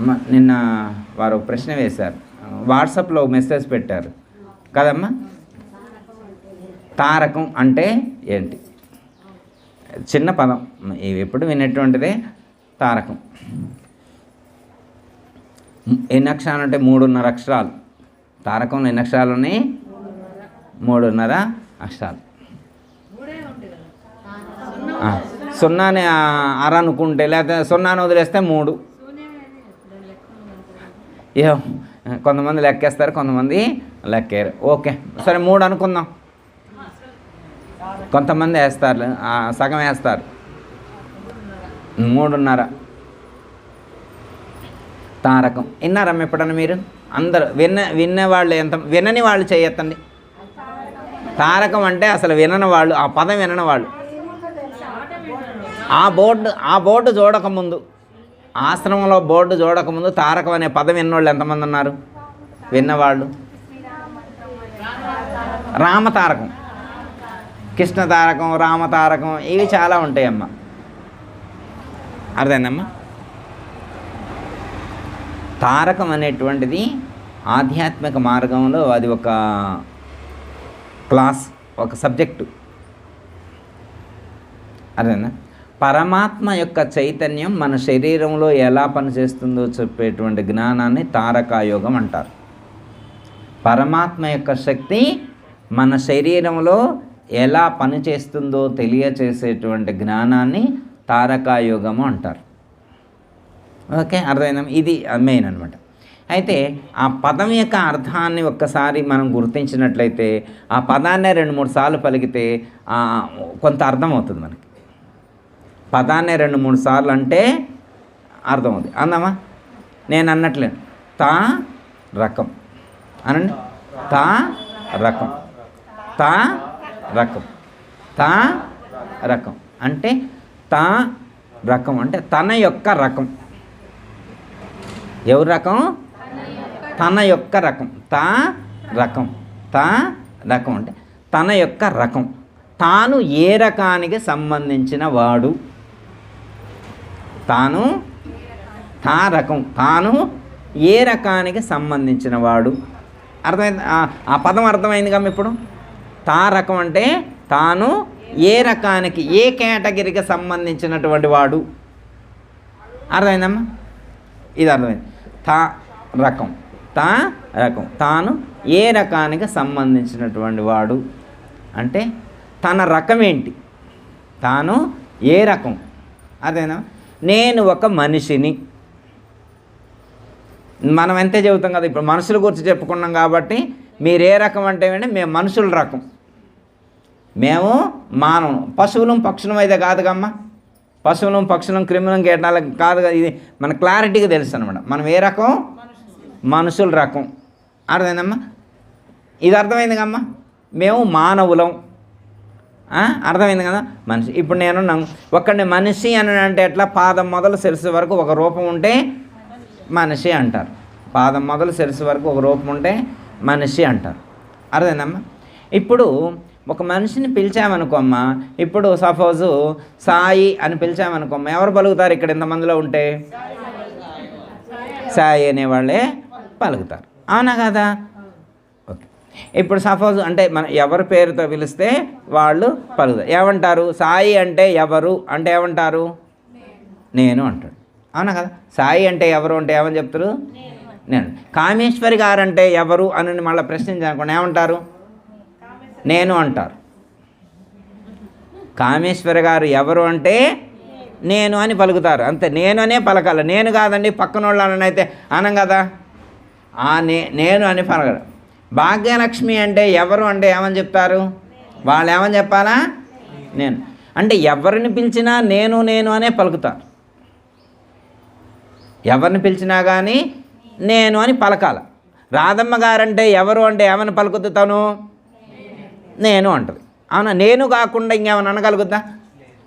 నిన్న వారు ప్రశ్న వేశారు. వాట్సాప్లో మెసేజ్ పెట్టారు. కదమ్మా? తారకం అంటే ఏంటి? చిన్న పదం. ఇవి ఎప్పుడు వినేటువంటిదే? తారకం. ఎన్ని అక్షరాలు అంటే? మూడున్నర అక్షరాలు. తారకంలో ఎన్ని అక్షరాలు ఉన్నాయి? మూడున్నర అక్షరాలు. సున్నాని ఆ, అర అనుకుంటే లేకపోతే సున్నాను వదిలేస్తే మూడు. ఏ కొంతమంది లెక్కేస్తారు కొంతమంది లెక్కారు ఓకే సరే మూడు అనుకుందాం. కొంతమంది వేస్తారు సగం వేస్తారు. మూడున్నర. తారకం. విన్నారమ్మ ఎప్పుడన్నా మీరు? అందరు విన్న విన్న వాళ్ళు ఎంత వినని వాళ్ళు చేయొత్తండి తారకం అంటే అసలు వినని వాళ్ళు ఆ పదం వినని వాళ్ళు. ఆ బోర్డు ఆ బోర్డు చూడకముందు. ఆశ్రమంలో బోర్డు చూడకముందు తారకం అనే పదం విన్నోళ్ళు ఎంతమంది ఉన్నారు? విన్నవాళ్ళు. రామతారకం. కృష్ణ తారకం రామతారకం ఇవి చాలా ఉంటాయమ్మ. అర్థమైందమ్మా? తారకం అనేటువంటిది ఆధ్యాత్మిక మార్గంలో అది ఒక క్లాస్ ఒక సబ్జెక్టు. అదేనా పరమాత్మ యొక్క చైతన్యం మన శరీరంలో ఎలా పనిచేస్తుందో చెప్పేటువంటి జ్ఞానాన్ని తారకాయోగం అంటారు. పరమాత్మ యొక్క శక్తి మన శరీరంలో ఎలా పనిచేస్తుందో తెలియచేసేటువంటి జ్ఞానాన్ని తారకాయోగము అంటారు. ఓకే అర్థమైందా? ఇది మెయిన్ అనమాట అయితే ఆ పదం యొక్క అర్థాన్ని ఒక్కసారి మనం గుర్తించినట్లయితే ఆ పదాన్నే రెండు మూడు సార్లు పలికితే కొంత కొంత అర్థమవుతుంది మనకి. పదాన్నే రెండు మూడు సార్లు అంటే అర్థమవుతుంది అందామా? నేను అన్నట్లేను తా రకం. అనండి? తా రకం. తా రకం. తా రకం. అంటే తా రకం. అంటే తన యొక్క రకం. ఎవరి రకం? తన యొక్క రకం. తా రకం. తా రకం. అంటే తన యొక్క రకం. తాను ఏ రకానికి సంబంధించిన వాడు? తాను తా రకం తాను ఏ రకానికి సంబంధించిన వాడు అర్థమైంది? ఆ- పదం అర్థమైంది కదా ఇప్పుడు? తా రకం అంటే తాను ఏ రకానికి ఏ కేటగిరీకి సంబంధించినటువంటి వాడు? అర్థమైందమ్మా? ఇది అర్థమైంది. తా రకం తా రకం తాను ఏ రకానికి సంబంధించినటువంటి వాడు? అంటే తన రకం ఏంటి? తాను ఏ రకం? అదేనా నేను ఒక మనిషిని. మనం ఎంతే చెబుతాం కదా ఇప్పుడు మనుషుల గురించి చెప్పుకున్నాం కాబట్టి మీరు ఏ రకం అంటే మేము మనుషుల రకం. మేము మానవం పశువులం పక్షులం అయితే కాదు కమ్మా. పశువులం పక్షులం క్రిమినం కీటనాలకు కాదు కదా ఇది మన క్లారిటీగా తెలుసు అనమాట మనం ఏ రకం? మనుషుల రకం. అర్థమైందమ్మా? ఇది అర్థమైంది కమ్మా? మేము మానవులం. అర్థమైంది కదా? మనిషి. ఇప్పుడు నేను ఒక్కడిని మనిషి అని అంటే ఎట్లా? పాదం మొదలు శిరస్సు వరకు ఒక రూపం ఉంటే మనిషి అంటారు. పాదం మొదలు శిరస్సు వరకు ఒక రూపం ఉంటే మనిషి అంటారు. అర్థమైందమ్మా? ఇప్పుడు ఒక మనిషిని పిలిచామనుకోమ్మా ఇప్పుడు సపోజు సాయి అని పిలిచామనుకోమ్మా ఎవరు పలుకుతారు ఇక్కడ ఇంతమందిలో ఉంటే? సాయి అనేవాళ్ళే పలుకుతారు. అవునా కదా? ఇప్పుడు సపోజ్ అంటే మన ఎవరి పేరుతో పిలిస్తే వాళ్ళు పలుకుతారు ఏమంటారు? సాయి అంటే ఎవరు? అంటే ఏమంటారు? నేను అంటాడు. అవునా కదా? సాయి అంటే ఎవరు అంటే ఏమని చెప్తారు? నేను. కామేశ్వరి గారు అంటే ఎవరు అని మళ్ళీ ప్రశ్నించాలనుకోండి ఏమంటారు? నేను అంటారు. కామేశ్వరి గారు ఎవరు అంటే నేను అని పలుకుతారు. అంతే. నేను అనే పలకాలి. నేను కాదండి పక్కన వాళ్ళని అయితే అనం కదా? ఆ నే నేను అని పలకడం. భాగ్యలక్ష్మి అంటే ఎవరు అంటే ఏమని చెప్తారు? వాళ్ళు ఏమని చెప్పాలా? నేను. అంటే ఎవరిని పిలిచినా నేను నేను అనే పలుకుతారు ఎవరిని పిలిచినా కానీ నేను అని పలకాల. రాధమ్మ గారంటే ఎవరు అంటే ఏమని పలుకుతుంది తను? నేను అంటది. అవునా? నేను కాకుండా ఇంకేమైనా అనగలుగుద్దా?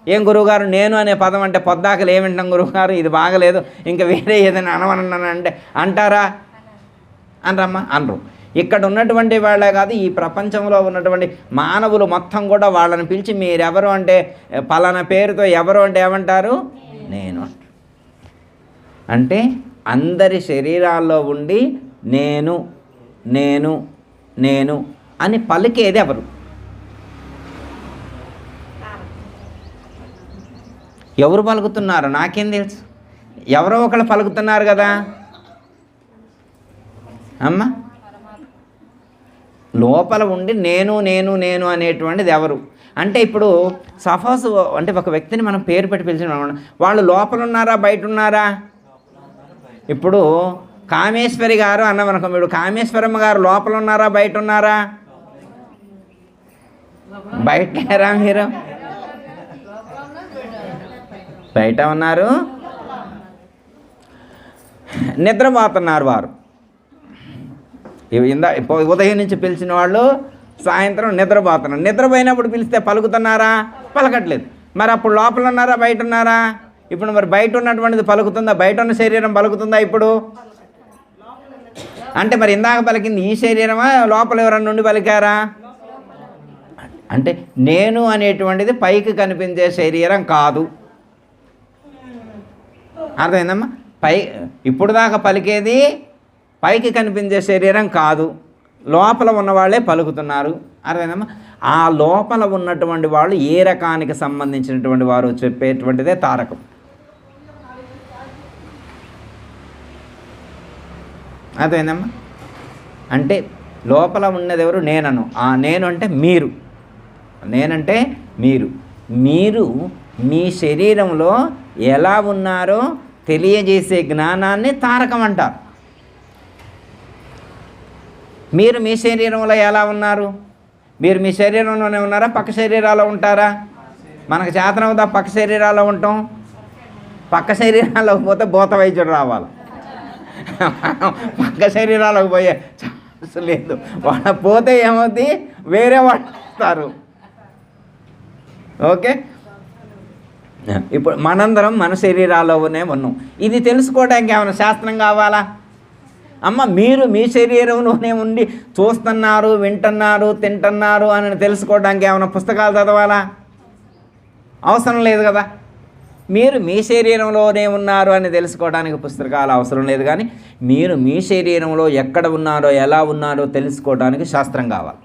ఏం గురువుగారు? నేను అనే పదం అంటే పొద్దాకలు ఏమింటాం గురువుగారు? ఇది బాగలేదు. ఇంకా వేరే ఏదైనా అనవనన్నాను అంటే అంటారా? అనరమ్మా అనరు. ఇక్కడ ఉన్నటువంటి వాళ్ళే కాదు ఈ ప్రపంచంలో ఉన్నటువంటి మానవులు మొత్తం కూడా వాళ్ళని పిలిచి మీరెవరు అంటే పలానా పేరుతో ఎవరు అంటే ఏమంటారు? నేను అంటే అందరి శరీరాల్లో ఉండి నేను నేను నేను అని పలికేది ఎవరు? ఎవరు పలుకుతున్నారు? నాకేం తెలుసు. ఎవరో ఒకళ్ళు పలుకుతున్నారు కదా. అమ్మ! లోపల ఉండి నేను నేను నేను అనేటువంటిది ఎవరు? అంటే ఇప్పుడు సపోజ్ అంటే ఒక వ్యక్తిని మనం పేరు పెట్టి పిలిచిన వాళ్ళు. లోపల ఉన్నారా బయట ఉన్నారా? ఇప్పుడు కామేశ్వరి గారు అన్నామనుకో మీరు కామేశ్వరమ్మ గారు లోపల ఉన్నారా బయట ఉన్నారా? బయట మీరు? బయట ఉన్నారు. నిద్రపోతున్నారు వారు. ఇందా ఉదయం నుంచి పిలిచిన వాళ్ళు సాయంత్రం నిద్రపోతున్నారు. నిద్రపోయినప్పుడు పిలిస్తే పలుకుతున్నారా? పలకట్లేదు. మరి అప్పుడు లోపల ఉన్నారా? బయట ఉన్నారా? ఇప్పుడు మరి బయట ఉన్నటువంటిది పలుకుతుందా? బయట ఉన్న శరీరం పలుకుతుందా ఇప్పుడు? అంటే మరి ఇందాక పలికింది ఈ శరీరమా? లోపల ఎవరన్నా నుండి పలికారా? అంటే నేను అనేటువంటిది పైకి కనిపించే శరీరం కాదు. అర్థమైందమ్మా? పై ఇప్పుడు దాకా పలికేది పైకి కనిపించే శరీరం కాదు. లోపల ఉన్నవాళ్ళే పలుకుతున్నారు. అర్థమైందమ్మా? ఆ లోపల ఉన్నటువంటి వాళ్ళు ఏ రకానికి సంబంధించినటువంటి వారు చెప్పేటువంటిదే తారకం. అర్థమైందమ్మా? అంటే లోపల ఉన్నది ఎవరు? నేనను. ఆ నేను అంటే మీరు. నేనంటే మీరు. మీరు మీ శరీరంలో ఎలా ఉన్నారో తెలియజేసే జ్ఞానాన్ని తారకం అంటారు. మీరు మీ శరీరంలో ఎలా ఉన్నారు? మీరు మీ శరీరంలోనే ఉన్నారా? పక్క శరీరాల్లో ఉంటారా? మనకు చేతనవుదా పక్క శరీరాల్లో ఉంటాం. పక్క శరీరాల్లోకి పోతే భూత వైద్యుడు రావాలి. పక్క శరీరాలకు పోయే ఛాన్స్ లేదు. వాళ్ళ పోతే ఏమవుద్ది? వేరే వాళ్ళు వస్తారు. ఓకే? ఇప్పుడు మనందరం మన శరీరాల్లోనే ఉన్నాం. ఇది తెలుసుకోవడానికి ఏమైనా శాస్త్రం కావాలా? అమ్మ మీరు మీ శరీరంలోనే ఉండి చూస్తున్నారు వింటున్నారు తింటున్నారు అని తెలుసుకోవడానికి ఏమైనా పుస్తకాలు చదవాలా? అవసరం లేదు కదా. మీరు మీ శరీరంలోనే ఉన్నారు అని తెలుసుకోవడానికి పుస్తకాలు అవసరం లేదు కానీ మీరు మీ శరీరంలో ఎక్కడ ఉన్నారో ఎలా ఉన్నారో తెలుసుకోవడానికి శాస్త్రం కావాలి.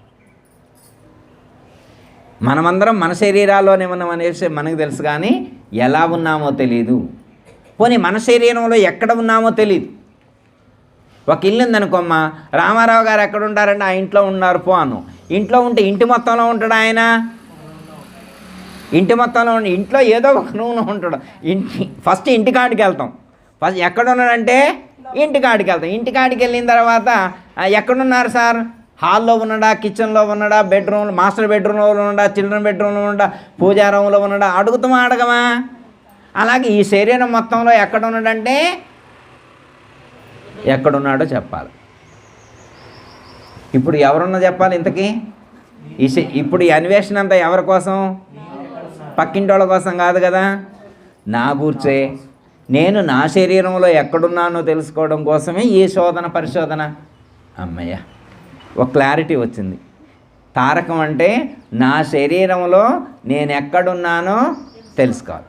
మనమందరం మన శరీరాల్లోనే ఉన్నాం అనేసి మనకు తెలుసు కానీ ఎలా ఉన్నామో తెలియదు పోనీ మన శరీరంలో ఎక్కడ ఉన్నామో తెలియదు ఒక ఇల్లు ఉందనుకోమ్మ రామారావు గారు ఎక్కడ ఉంటారంటే ఆ ఇంట్లో ఉన్నారు పో అను. ఇంట్లో ఉంటే ఇంటి మొత్తంలో ఉంటాడు ఆయన? ఇంటి మొత్తంలో ఉండి ఇంట్లో ఏదో ఒక రూమ్లో ఉంటాడు. ఇంటి ఫస్ట్ ఇంటి కాడికి వెళ్తాం. ఫస్ట్ ఎక్కడ ఉన్నాడంటే ఇంటి కాడికి వెళ్తాం. ఇంటి కాడికి వెళ్ళిన తర్వాత ఎక్కడున్నారు సార్? హాల్లో ఉన్నాడా కిచెన్లో ఉన్నాడా బెడ్రూమ్ మాస్టర్ బెడ్రూమ్లో ఉన్నాడా చిల్డ్రన్ బెడ్రూమ్లో ఉన్నాడా పూజా రూమ్లో ఉన్నాడా? అడుగుతామా అడగమా? అలాగే ఈ శరీరం మొత్తంలో ఎక్కడ ఉన్నాడంటే ఎక్కడున్నాడో చెప్పాలి. ఇప్పుడు ఎవరున్నా చెప్పాలి ఇంతకీ? ఈ ఇప్పుడు ఈ అన్వేషణ అంతా ఎవరి కోసం? పక్కింటోళ్ళ కోసం కాదు కదా? నా గూర్చే నేను నా శరీరంలో ఎక్కడున్నానో తెలుసుకోవడం కోసమే ఈ శోధన పరిశోధన. అమ్మయ్య ఒక క్లారిటీ వచ్చింది. తారకం అంటే నా శరీరంలో నేను ఎక్కడున్నానో తెలుసుకోవాలి.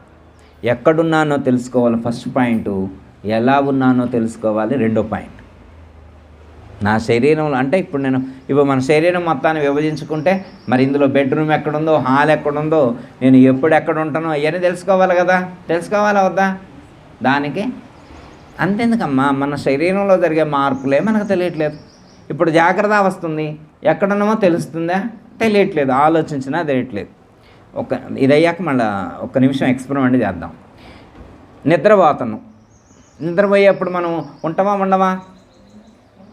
ఎక్కడున్నానో తెలుసుకోవాలి ఫస్ట్ పాయింట్. ఎలా ఉన్నానో తెలుసుకోవాలి రెండో పాయింట్. నా శరీరంలో అంటే ఇప్పుడు నేను ఇప్పుడు మన శరీరం మొత్తాన్ని విభజించుకుంటే మరి ఇందులో బెడ్రూమ్ ఎక్కడుందో హాల్ ఎక్కడుందో నేను ఎప్పుడు ఎక్కడ ఉంటానో అవన్నీ తెలుసుకోవాలి కదా. తెలుసుకోవాలా వద్దా? దానికి అంతెందుకమ్మా మన శరీరంలో జరిగే మార్పులే మనకు తెలియట్లేదు. ఇప్పుడు జాగ్రత్త వస్తుంది. ఎక్కడున్నామో తెలుస్తుందా? తెలియట్లేదు. ఆలోచించినా తెలియట్లేదు. ఒక ఇది అయ్యాక మళ్ళీ ఒక నిమిషం ఎక్స్పెరిమెంట్ చేద్దాం. నిద్రపోతున్నాం నిద్రపోయేప్పుడు మనం ఉంటామా ఉండమా?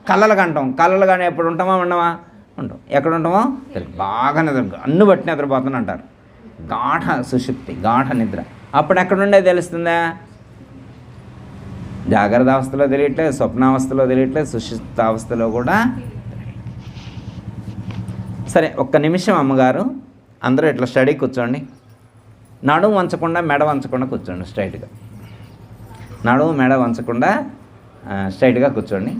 కళ్ళలు కంటాం. కళ్ళలు కానీ ఎప్పుడు ఉంటామా ఉండమా? ఉంటాం. ఎక్కడ ఉంటామో? బాగా నిద్ర. అన్ను బట్టి నిద్రపోతాను అంటారు. గాఢ సుషుప్తి గాఢ నిద్ర. అప్పుడు ఎక్కడుండే తెలుస్తుందా? జాగ్రత్త అవస్థలో తెలియట్లేదు స్వప్నావస్థలో తెలియట్లేదు సుషుప్త అవస్థలో కూడా సరే ఒక్క నిమిషం అమ్మగారు. అందరూ ఇట్లా స్టడీ కూర్చోండి. నడుము వంచకుండా మెడ వంచకుండా కూర్చోండి స్ట్రైట్గా. నడుము మెడ వంచకుండా స్ట్రైట్గా కూర్చోండి.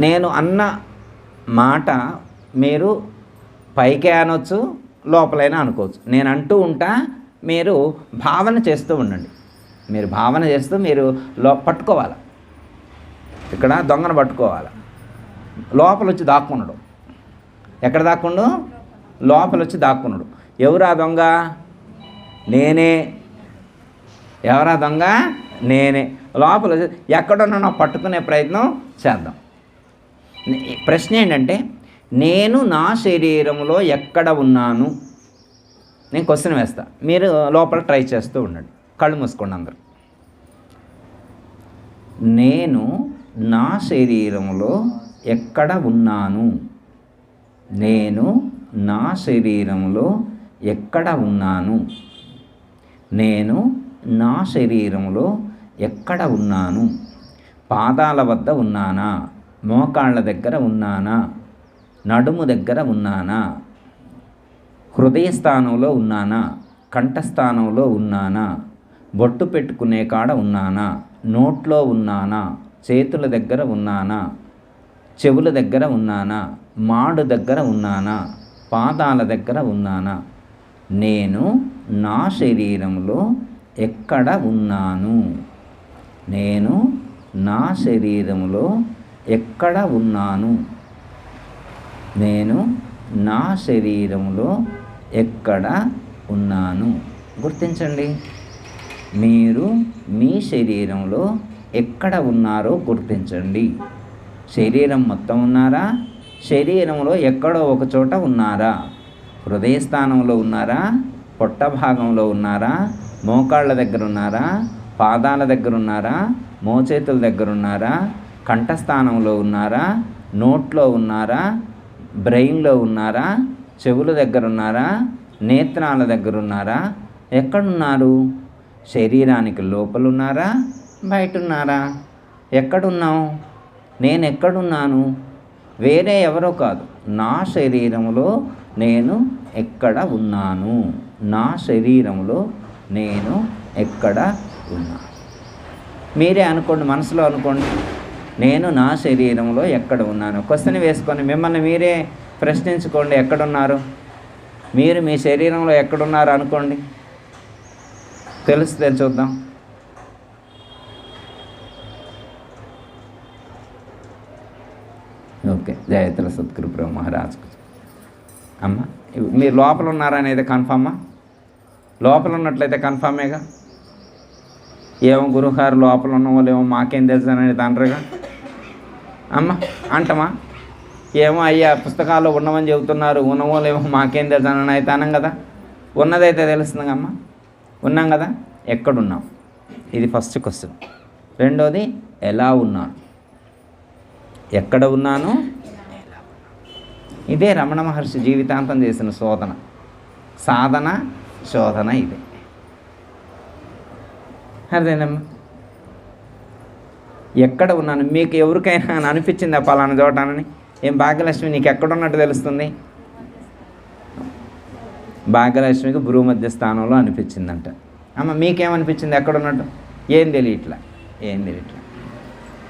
నేను అన్న మాట మీరు పైకే అనొచ్చు లోపలైనా అనుకోవచ్చు. నేను అంటూ ఉంటా మీరు భావన చేస్తూ ఉండండి. మీరు భావన చేస్తూ మీరు లో పట్టుకోవాలి? ఇక్కడ దొంగను పట్టుకోవాలి? లోపల వచ్చి దాక్కున్నాడు ఎక్కడ దాక్కుండు? లోపల వచ్చి దాక్కున్నాడు ఎవరు ఆ దొంగ? నేనే. ఎవరా దొంగ? నేనే. లోపల ఎక్కడున్నా పట్టుకునే ప్రయత్నం చేద్దాం. ప్రశ్న ఏంటంటే నేను నా శరీరంలో ఎక్కడ ఉన్నాను? నేను క్వశ్చన్ వేస్తా. మీరు లోపల ట్రై చేస్తూ ఉండండి. కళ్ళు మూసుకోండి అందరు. నేను నా శరీరంలో ఎక్కడ ఉన్నాను? నేను నా శరీరంలో ఎక్కడ ఉన్నాను? నేను నా శరీరంలో ఎక్కడ ఉన్నాను? పాదాల వద్ద ఉన్నానా? మోకాళ్ళ దగ్గర ఉన్నానా? నడుము దగ్గర ఉన్నానా? హృదయ స్థానంలో ఉన్నానా? కంఠస్థానంలో ఉన్నానా? బొట్టు పెట్టుకునే కాడ ఉన్నానా? నోట్లో ఉన్నానా? చేతుల దగ్గర ఉన్నానా? చెవుల దగ్గర ఉన్నానా? మాడు దగ్గర ఉన్నానా? పాదాల దగ్గర ఉన్నానా? నేను నా శరీరంలో ఎక్కడ ఉన్నాను? నేను నా శరీరంలో ఎక్కడ ఉన్నాను? నేను నా శరీరంలో ఎక్కడ ఉన్నాను? గుర్తించండి. మీరు మీ శరీరంలో ఎక్కడ ఉన్నారో గుర్తించండి. శరీరం మొత్తం ఉన్నారా? శరీరంలో ఎక్కడో ఒక చోట ఉన్నారా? హృదయ స్థానంలో ఉన్నారా? పొట్ట భాగంలో ఉన్నారా? మోకాళ్ళ దగ్గర ఉన్నారా పాదాల దగ్గర ఉన్నారా మోచేతుల దగ్గర ఉన్నారా కంఠస్థానంలో ఉన్నారా? నోట్లో ఉన్నారా? బ్రెయిన్లో ఉన్నారా? చెవుల దగ్గర ఉన్నారా నేత్రాల దగ్గర ఉన్నారా ఎక్కడున్నారు? శరీరానికి లోపలున్నారా? బయట ఉన్నారా ఎక్కడున్నావు? నేను ఎక్కడున్నాను వేరే ఎవరో కాదు. నా శరీరంలో నేను ఎక్కడ ఉన్నాను? నా శరీరంలో నేను ఎక్కడ ఉన్నాను మీరే అనుకోండి మనసులో అనుకోండి నేను నా శరీరంలో ఎక్కడ ఉన్నాను? క్వశ్చన్ వేసుకొని మిమ్మల్ని మీరే ప్రశ్నించుకోండి ఎక్కడున్నారు? మీరు మీ శరీరంలో ఎక్కడున్నారు అనుకోండి. తెలుస్తుంది చూద్దాం. ఓకే జయత్ర సద్గురు బ్రహ్మ మహారాజ్ అమ్మ మీరు లోపల ఉన్నారా అనేది కన్ఫామా లోపల ఉన్నట్లయితే కన్ఫామేగా? ఏమో గురుగారు లోపల ఉన్న వాళ్ళు ఏమో మాకేం తెలుసు అనేది అంటారుగా అమ్మ అంటమా? ఏమో అయ్యా పుస్తకాల్లో ఉన్నవని చెబుతున్నారు ఉన్నవాళ్ళు ఏమో మాకేం తెలుసు అని అయితే కదా? ఉన్నదైతే తెలుస్తుంది అమ్మ ఉన్నాం కదా? ఎక్కడున్నాం? ఇది ఫస్ట్ క్వశ్చన్. రెండోది ఎలా ఉన్నాను? ఎక్కడ ఉన్నాను? ఇదే రమణ మహర్షి జీవితాంతం చేసిన శోధన. సాధన శోధన ఇది అదేనమ్మా ఎక్కడ ఉన్నాను మీకు ఎవరికైనా అని అనిపించిందా పలానా చోటానని ఏం భాగ్యలక్ష్మి నీకు ఎక్కడున్నట్టు తెలుస్తుంది భాగ్యలక్ష్మికి భూమధ్య స్థానంలో అనిపించిందంట అమ్మ మీకేమనిపించింది ఎక్కడున్నట్టు ఏం తెలియట్లా ఏం తెలియట్లా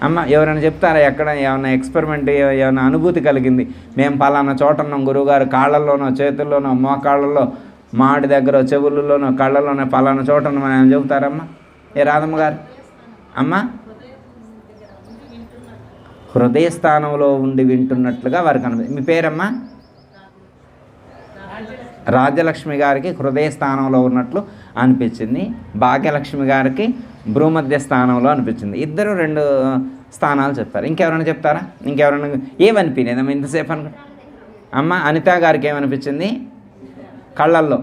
అమ్మ ఎవరైనా చెప్తారా ఎక్కడ ఏమైనా ఎక్స్పెరిమెంట్ ఏమైనా అనుభూతి కలిగింది మేము పలానా చోట ఉన్నాం గురువుగారు కాళ్ళల్లోనో చేతుల్లోనో మోకాళ్ళలో మాటి దగ్గర చెవులలోనో కళ్ళలోనో పలానా చోట ఉన్నామని ఏమైనా చెబుతారమ్మా? ఏ రాధమ్మ గారు? అమ్మ? హృదయ స్థానంలో ఉండి వింటున్నట్లుగా వారికి అనిపి మీ పేరమ్మా? రాజ్యలక్ష్మి గారికి హృదయ స్థానంలో ఉన్నట్లు అనిపించింది. భాగ్యలక్ష్మి గారికి భ్రూమధ్య స్థానంలో అనిపించింది. ఇద్దరు రెండు స్థానాలు చెప్తారు ఇంకెవరైనా చెప్తారా? ఇంకెవరైనా ఏమనిపించింది ఇంతసేపు అనుకో అమ్మ అనిత గారికి ఏమనిపించింది? కళ్ళల్లో.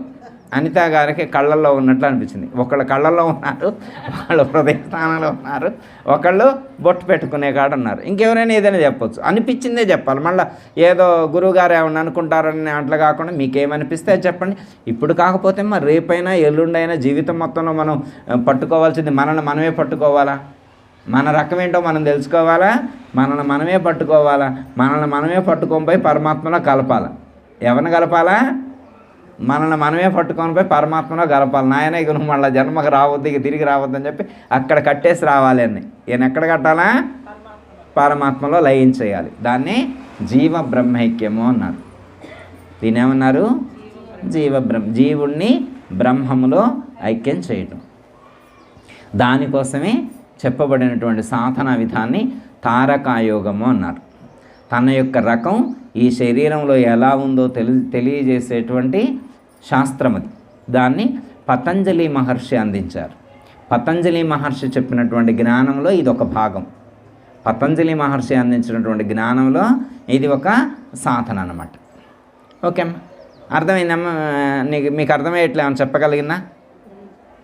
అనిత గారికి కళ్ళల్లో ఉన్నట్లు అనిపించింది. ఒకళ్ళు కళ్ళల్లో ఉన్నారు వాళ్ళు హృదయ స్థానంలో ఉన్నారు ఒకళ్ళు బొట్టు పెట్టుకునే కాడ ఉన్నారు. ఇంకెవరైనా ఏదైనా చెప్పొచ్చు. అనిపించిందే చెప్పాలి. మళ్ళీ ఏదో గురువుగారు ఏమన్నా అనుకుంటారని అట్లా కాకుండా మీకేమనిపిస్తే చెప్పండి. ఇప్పుడు కాకపోతే మరి రేపైనా ఎల్లుండైనా జీవితం మొత్తంలో మనం పట్టుకోవాల్సింది మనల్ని మనమే పట్టుకోవాలా? మన రకం ఏంటో మనం తెలుసుకోవాలా? మనల్ని మనమే పట్టుకోవాలా? మనల్ని మనమే పట్టుకొని పోయి పరమాత్మలో కలపాలా? ఎవరిని కలపాలా? మనల్ని మనమే పట్టుకొని పోయి పరమాత్మలో గడపాలి నాయన ఇక నువ్వు మళ్ళీ జన్మకు రావద్దు ఇక తిరిగి రావద్దు అని చెప్పి అక్కడ కట్టేసి రావాలి అని ఈయన ఎక్కడ కట్టాలా? పరమాత్మలో లయించేయాలి దాన్ని జీవ బ్రహ్మైక్యము అన్నారు. దీని ఏమన్నారు? జీవ బ్రహ్మ జీవుణ్ణి బ్రహ్మములో ఐక్యం చేయటం. దానికోసమే చెప్పబడినటువంటి సాధన విధాన్ని తారకాయోగము అన్నారు. తన యొక్క రకం ఈ శరీరంలో ఎలా ఉందో తెలి తెలియజేసేటువంటి శాస్త్రం అది దాన్ని పతంజలి మహర్షి అందించారు. పతంజలి మహర్షి చెప్పినటువంటి జ్ఞానంలో ఇది ఒక భాగం. పతంజలి మహర్షి అందించినటువంటి జ్ఞానంలో ఇది ఒక సాధన అన్నమాట. ఓకే అమ్మా. అర్థమైందమ్మా? నీకు మీకు అర్థమయ్యట్లే అని చెప్పగలిగినా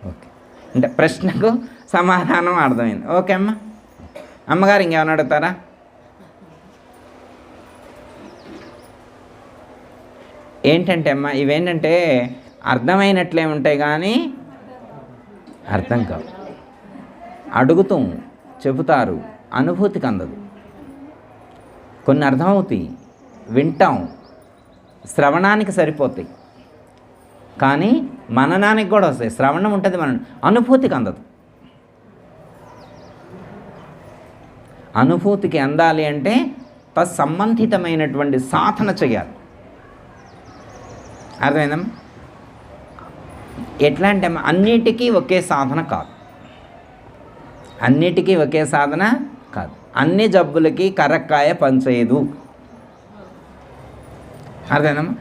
ఓకే. అంటే ప్రశ్నకు సమాధానం అర్థమైంది. ఓకే అమ్మా. అమ్మగారు ఇంకేమైనా అడుగుతారా? ఏంటంటే అమ్మ ఇవేంటంటే అర్థమైనట్లే ఉంటాయి కానీ అర్థం కావు. అడుగుతాం చెబుతారు అనుభూతికి అందదు కొన్ని అర్థమవుతాయి వింటాం శ్రవణానికి సరిపోతాయి. కానీ మననానికి కూడా వస్తాయి. శ్రవణం ఉంటుంది మన అనుభూతికి అందదు అనుభూతికి అందాలి అంటే తత్సంబంధితమైనటువంటి సాధన చేయాలి. అర్థమైందమ్మా ఎట్లా అంటే అమ్మా, అన్నిటికీ ఒకే సాధన కాదు. అన్నిటికీ ఒకే సాధన కాదు. అన్ని జబ్బులకి కరక్కాయ పనిచేయదు అర్థమైందమ్మా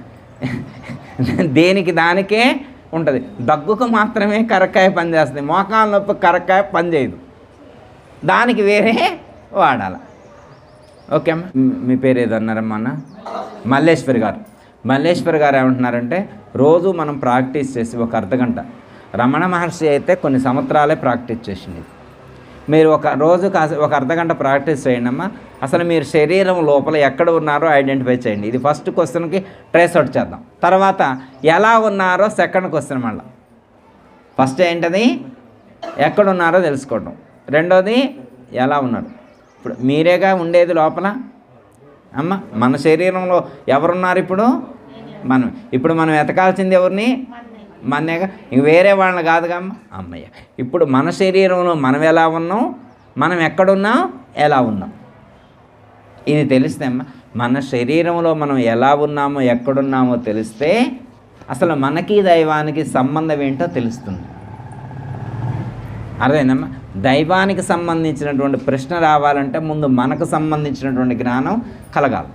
దేనికి దానికే ఉంటుంది. దగ్గుకు మాత్రమే కరక్కాయ పనిచేస్తుంది. మోకాల నొప్పి కరక్కాయ పనిచేయదు. దానికి వేరే వాడాలి. ఓకే అమ్మా. మీ- మీ పేరు ఏదో అన్నారమ్మా అన్న? మల్లేశ్వరి గారు. మల్లేశ్వరి గారు ఏమంటున్నారంటే రోజు మనం ప్రాక్టీస్ చేసి ఒక అర్ధగంట. రమణ మహర్షి అయితే కొన్ని సంవత్సరాలే ప్రాక్టీస్ చేసింది. మీరు ఒక రోజు కాస ఒక అర్ధగంట ప్రాక్టీస్ చేయండి అమ్మా. అసలు మీరు శరీరం లోపల ఎక్కడ ఉన్నారో ఐడెంటిఫై చేయండి. ఇది ఫస్ట్ క్వశ్చన్కి ట్రేస్ అవుట్ చేద్దాం. తర్వాత ఎలా ఉన్నారో సెకండ్ క్వశ్చన్ మళ్ళీ. ఫస్ట్ ఏంటది? ఎక్కడున్నారో తెలుసుకోవడం రెండోది ఎలా ఉన్నారు? ఇప్పుడు మీరేగా ఉండేది లోపల? అమ్మ మన శరీరంలో ఎవరున్నారు ఇప్పుడు? మనం ఇప్పుడు మనం ఎతకాల్సింది ఎవరిని? మన్నేగా. ఇంక వేరే వాళ్ళని కాదుగా అమ్మ? అమ్మయ్య. ఇప్పుడు మన శరీరంలో మనం ఎలా ఉన్నాం? మనం ఎక్కడున్నాం? ఎలా ఉన్నాం? ఇది తెలిస్తే అమ్మ మన శరీరంలో మనం ఎలా ఉన్నామో ఎక్కడున్నామో తెలిస్తే అసలు మనకి దైవానికి సంబంధం ఏంటో తెలుస్తుంది. అర్థమైందమ్మా? దైవానికి సంబంధించినటువంటి ప్రశ్న రావాలంటే ముందు మనకు సంబంధించినటువంటి జ్ఞానం కలగాలి.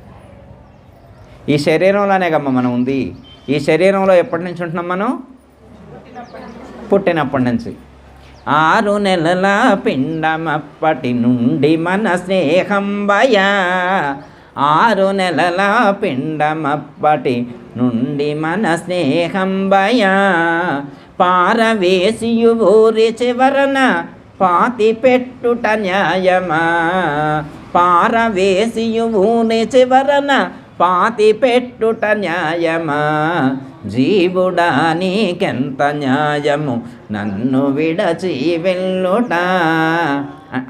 ఈ శరీరంలోనే కమ్మ మనం ఉంది. ఈ శరీరంలో ఎప్పటి నుంచి ఉంటున్నాం మనం? పుట్టినప్పటి నుంచి. ఆరు నెలల పిండమప్పటి నుండి మన స్నేహం భయ. ఆరు నెలల పిండమప్పటి నుండి మన స్నేహం భయ. పారవేసియు ఊరి చివరన పాతి పెట్టుట న్యాయమా? పారవేసియు ఊరి చివరన పాతి పెట్టుట న్యాయమా? జీవుడా నీకెంత న్యాయము? నన్ను విడచి వెళ్ళుట.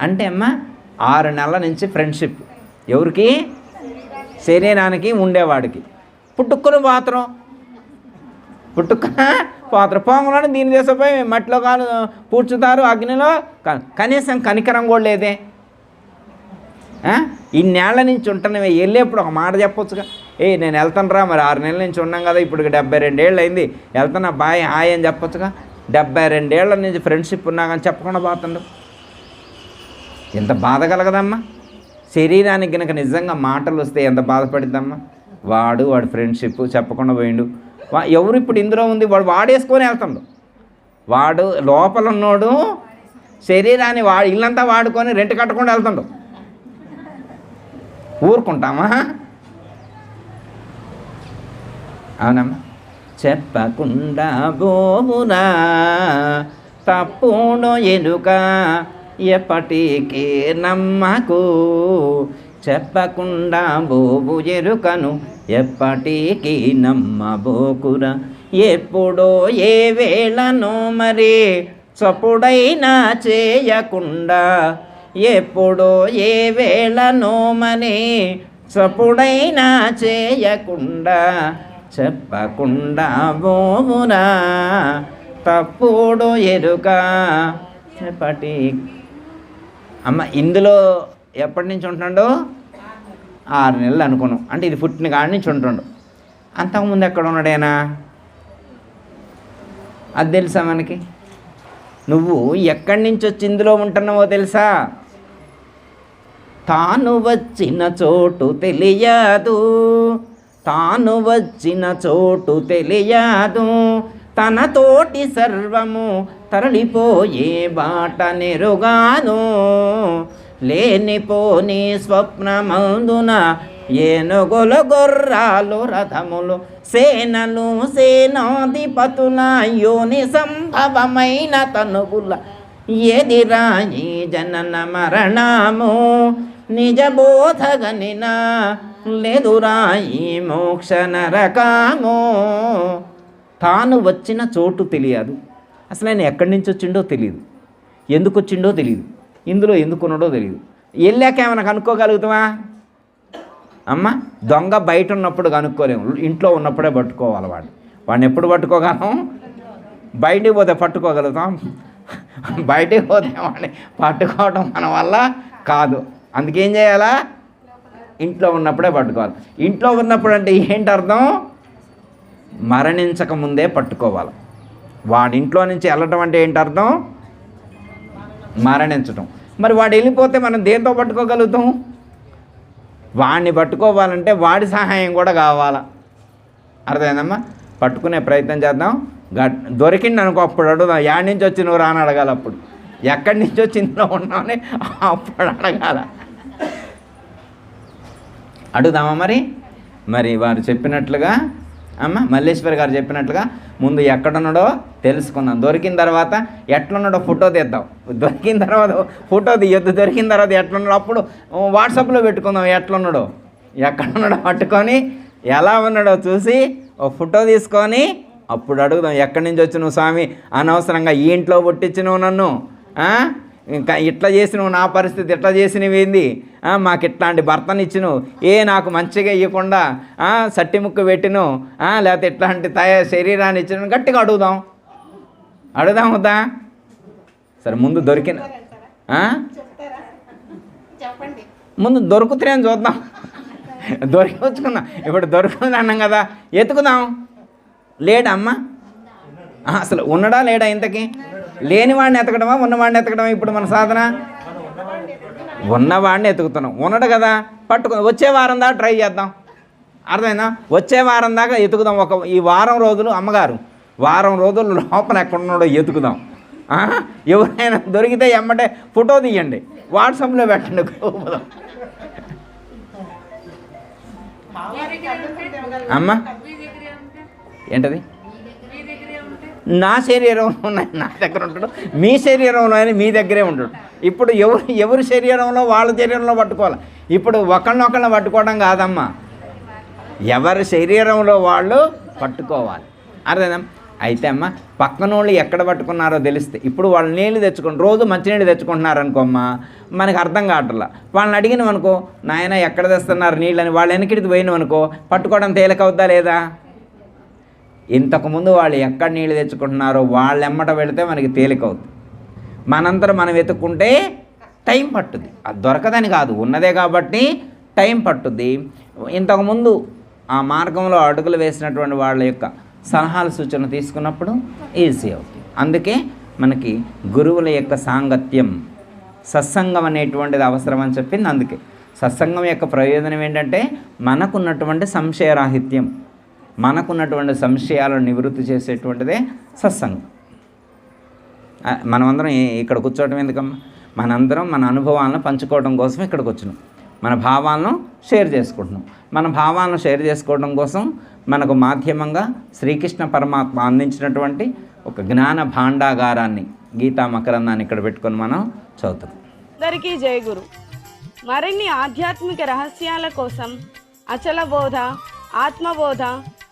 అంటే అమ్మా ఆరు నెలల నుంచి ఫ్రెండ్షిప్. ఎవరికి? శరీరానికి ఉండేవాడికి. పుట్టుక్కుని పాత్రం. పుట్టుక్క పాత్ర. పొంగలను దీని చేసిపోయి మట్టిలో కాలు పూడ్చుతారు అగ్నిలో కనీసం కనికరం కూడా లేదే. ఇన్నేళ్ళ నుంచి ఉంటున్నవే వెళ్ళేప్పుడు ఒక మాట చెప్పొచ్చుగా. ఏ నేను వెళ్తానురా మరి ఆరు నెలల నుంచి ఉన్నాం కదా ఇప్పుడు డెబ్బై రెండేళ్ళు అయింది. వెళ్తున్నా బాయ్ హాయ్ అని చెప్పొచ్చుగా. డెబ్బై రెండేళ్ళ నుంచి ఫ్రెండ్షిప్ ఉన్నా కానీ చెప్పకుండా పోతుండు. ఎంత బాధ కలగదమ్మా. శరీరానికి గనక నిజంగా మాటలు వస్తే ఎంత బాధపడిద్దమ్మా. వాడు వాడు ఫ్రెండ్షిప్ చెప్పకుండా పోయిండు. వా- ఎవరు ఇప్పుడు ఇందులో ఉంది? వాడు వాడేసుకొని వెళ్తాడు. వాడు లోపల ఉన్నోడు శరీరాన్ని వా ఇల్లంతా వాడుకొని రెంట్ కట్టకుండా వెళ్తాడు. ఊరుకుంటామా? అవునమ్మా. చెప్పకుండా బోమునా తప్పుడు ఎలుక ఎప్పటికీ నమ్మకు. చెప్పకుండా బోబు ఎరుకను ఎప్పటికీ నమ్మబోకురా. ఎప్పుడో ఏ వేళను మరి చప్పుడైనా చేయకుండా ఎప్పుడో ఏ వేళను మని చప్పుడైనా చేయకుండా చెప్పకుండా బోమునా తప్పుడు ఎరుక. చెప్పటి. అమ్మ ఇందులో ఎప్పటి నుంచి ఉంటున్నాడు ఆరు నెలలు అనుకున్నాం అంటే ఇది పుట్టిన కాడి నుంచి ఉంటుండు. అంతకుముందు ఎక్కడ ఉన్నాడేనా అది తెలుసా మనకి? నువ్వు ఎక్కడి నుంచి వచ్చి ఇందులో ఉంటున్నావో తెలుసా? తాను వచ్చిన చోటు తెలియదు. తాను వచ్చిన చోటు తెలియదు. తన తోటి సర్వము తరలిపోయే బాట నెరుగాను. లేనిపోని స్వప్నమందున ఏనుగులు గొర్రాలు రథములు సేనలు సేనాధిపతుల యోని సంభవమైన తనుగుల ఎదిరాయి జనన మరణము. నిజ లేదురాయి లేదురా ఈ మోక్ష నరకామో తాను వచ్చిన చోటు తెలియదు. అసలు ఆయన ఎక్కడి నుంచి వచ్చిండో తెలియదు. ఎందుకు వచ్చిండో తెలియదు. ఇందులో ఎందుకు ఉన్నాడో తెలియదు. వెళ్ళాక ఏమైనా కనుక్కోగలుగుతామా అమ్మ దొంగ బయట ఉన్నప్పుడు కనుక్కోలేము. ఇంట్లో ఉన్నప్పుడే పట్టుకోవాలి వాడు వాడిని ఎప్పుడు పట్టుకోగలం? బయటికి పోతే పట్టుకోగలుగుతాం. బయటికి పోతే వాడిని పట్టుకోవడం మన వల్ల కాదు. అందుకేం చేయాలా? ఇంట్లో ఉన్నప్పుడే పట్టుకోవాలి. ఇంట్లో ఉన్నప్పుడు అంటే ఏంటి అర్థం? మరణించక ముందే పట్టుకోవాలి. వాడి ఇంట్లో నుంచి వెళ్ళటం అంటే ఏంటి అర్థం? మరణించటం. మరి వాడు వెళ్ళిపోతే మనం దేంతో పట్టుకోగలుగుతాం? వాడిని పట్టుకోవాలంటే వాడి సహాయం కూడా కావాలా. అర్థమైందమ్మా? పట్టుకునే ప్రయత్నం చేద్దాం. గట్ దొరికింది అనుకో అప్పుడు అడుగుదాం. యాడ్ నుంచి వచ్చి నువ్వు రాని అడగాలి అప్పుడు. ఎక్కడి నుంచి వచ్చి ఇంట్లో ఉన్నావని అప్పుడు అడగాల. అడుగుదామా మరి? మరి వారు చెప్పినట్లుగా అమ్మ మల్లేశ్వరి గారు చెప్పినట్లుగా ముందు ఎక్కడున్నాడో తెలుసుకుందాం. దొరికిన తర్వాత ఎట్లున్నాడో ఫోటో తీద్దాం. దొరికిన తర్వాత ఫోటో తీయొద్దు. దొరికిన తర్వాత ఎట్లున్నాడో అప్పుడు వాట్సాప్లో పెట్టుకుందాం ఎట్లున్నాడో. ఎక్కడున్నాడో పట్టుకొని ఎలా ఉన్నాడో చూసి ఓ ఫోటో తీసుకొని అప్పుడు అడుగుదాం. ఎక్కడి నుంచి వచ్చినావు స్వామి? అనవసరంగా ఈ ఇంట్లో పుట్టించినావు నన్ను. ఇంకా ఇట్లా చేసినవు నా పరిస్థితి ఇట్లా చేసినవి ఏంది? మాకు ఇట్లాంటి భర్తనిచ్చిను ఏ నాకు మంచిగా ఇవ్వకుండా సట్టి ముక్కు పెట్టిను లేకపోతే ఇట్లాంటి తయ శరీరాన్ని ఇచ్చిన గట్టిగా అడుగుదాం. అడుగుదాం వద్దా? సరే ముందు దొరికిన ముందు దొరుకుతున్నాం చూద్దాం. దొరికి వచ్చుకుందాం ఇప్పుడు దొరుకుతుంది అన్నాం కదా ఎతుకుదాం. లేడా అమ్మ ఆ, అసలు ఉన్నడా లేడా ఇంతకి? లేనివాడిని ఎతకడమా ఉన్నవాడిని ఎతకడమా ఇప్పుడు మన సాధన? ఉన్నవాడిని ఎతుకుతున్నాం. ఉన్నాడు కదా పట్టుకు వచ్చే వారం దాకా ట్రై చేద్దాం. అర్థమైందా? వచ్చే వారం దాకా ఎతుకుదాం. ఒక ఈ వారం రోజులు అమ్మగారు వారం రోజులు లోపల ఎక్కడున్నాడో ఎతుకుదాం? ఎవరైనా దొరికితే ఎమ్మటే ఫోటో తీయండి. వాట్సాప్లో పెట్టండి. అమ్మ? ఏంటది? నా శరీరంలో ఉన్నాయి నా దగ్గర ఉంటాడు మీ శరీరంలో అయినా మీ దగ్గరే ఉంటాడు. ఇప్పుడు ఎవరు ఎవరి శరీరంలో వాళ్ళ శరీరంలో పట్టుకోవాలి. ఇప్పుడు ఒకళ్ళనొకళ్ళని పట్టుకోవడం కాదమ్మా. ఎవరి శరీరంలో వాళ్ళు పట్టుకోవాలి. అర్థం అయితే అమ్మ పక్కన వాళ్ళు ఎక్కడ పట్టుకున్నారో తెలిస్తే ఇప్పుడు వాళ్ళు నీళ్ళు తెచ్చుకుని రోజు మంచినీళ్ళు తెచ్చుకుంటున్నారు అనుకోమ్మా మనకు అర్థం కావట్లా. వాళ్ళని అడిగినాం అనుకో నాయన ఎక్కడ తెస్తున్నారు నీళ్ళని? వాళ్ళు వెనకిడికి పోయినాం అనుకో పట్టుకోవడం తేలికవుద్దా లేదా? ఇంతకుముందు వాళ్ళు ఎక్కడ నీళ్ళు తెచ్చుకుంటున్నారో వాళ్ళు ఎమ్మట పెడితే మనకి తేలికవుతుంది మనంతరం మనం వెతుక్కుంటే టైం పట్టుద్ది. అది దొరకదని కాదు ఉన్నదే కాబట్టి టైం పట్టుద్ది. ఇంతకుముందు ఆ మార్గంలో అడుగులు వేసినటువంటి వాళ్ళ యొక్క సలహాలు సూచనలు తీసుకున్నప్పుడు ఈజీ అవుతుంది అందుకే మనకి గురువుల యొక్క సాంగత్యం సత్సంగం అనేటువంటిది అవసరం అని చెప్పింది. అందుకే సత్సంగం యొక్క ప్రయోజనం ఏంటంటే మనకున్నటువంటి సంశయరాహిత్యం. మనకున్నటువంటి సంశయాలను నివృత్తి చేసేటువంటిదే సత్సంగం. మనమందరం ఇక్కడ కూర్చోవటం ఎందుకమ్మా? మనందరం మన అనుభవాలను పంచుకోవడం కోసం ఇక్కడికి వచ్చినాం. మన భావాలను షేర్ చేసుకుంటున్నాం. మన భావాలను షేర్ చేసుకోవడం కోసం మనకు మాధ్యమంగా శ్రీకృష్ణ పరమాత్మ అందించినటువంటి ఒక జ్ఞాన భాండాగారాన్ని గీతా మకరందాన్ని ఇక్కడ పెట్టుకొని మనం చదువుతాం. అందరికీ జయ గురు. మరిన్ని ఆధ్యాత్మిక రహస్యాల కోసం అచల బోధ ఆత్మబోధ